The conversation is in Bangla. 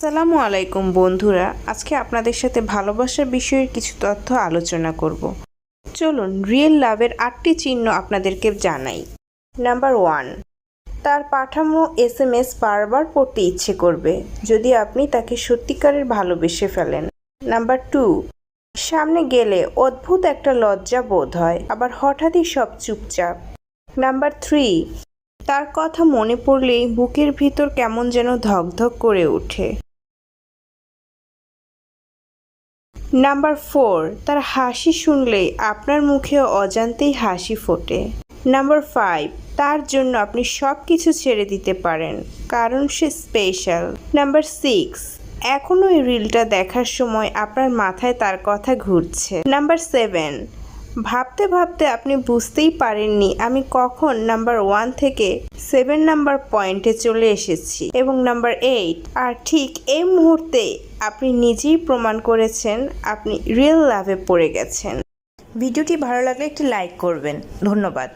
আসসালামু আলাইকুম বন্ধুরা, আজকে আপনাদের সাথে ভালোবাসার বিষয়ের কিছু তথ্য আলোচনা করব। চলুন রিয়েল লাভের আটটি চিহ্ন আপনাদেরকে জানাই। নাম্বার ওয়ান তার পাঠানো এস এম এস বারবার পড়তে ইচ্ছে করবে, যদি আপনি তাকে সত্যিকারের ভালোবেসে ফেলেন। নাম্বার টু সামনে গেলে অদ্ভুত একটা লজ্জা বোধ হয়, আবার হঠাৎই সব চুপচাপ। নাম্বার থ্রি তার কথা মনে পড়লেই বুকের ভিতর কেমন যেন ধকধক করে ওঠে। নাম্বার ফোর তার হাসি শুনলেই আপনার মুখে অজান্তেই হাসি ফোটে। নাম্বার ফাইভ তার জন্য আপনি সব কিছু ছেড়ে দিতে পারেন, কারণ সে স্পেশাল নাম্বার সিক্স এখনও এই রিলটা দেখার সময় আপনার মাথায় তার কথা ঘুরছে। নাম্বার সেভেন ভাবতে ভাবতে আপনি বুঝতেই পারেননি আমি কখন নাম্বার ওয়ান থেকে সেভেন নাম্বার পয়েন্টে চলে এসেছি এবং নাম্বার এইট। আর ঠিক এই মুহূর্তে আপনি নিজেই প্রমাণ করেছেন আপনি রিয়েল লাভে পড়ে গেছেন। ভিডিওটি ভালো লাগলে একটি লাইক করবেন। ধন্যবাদ।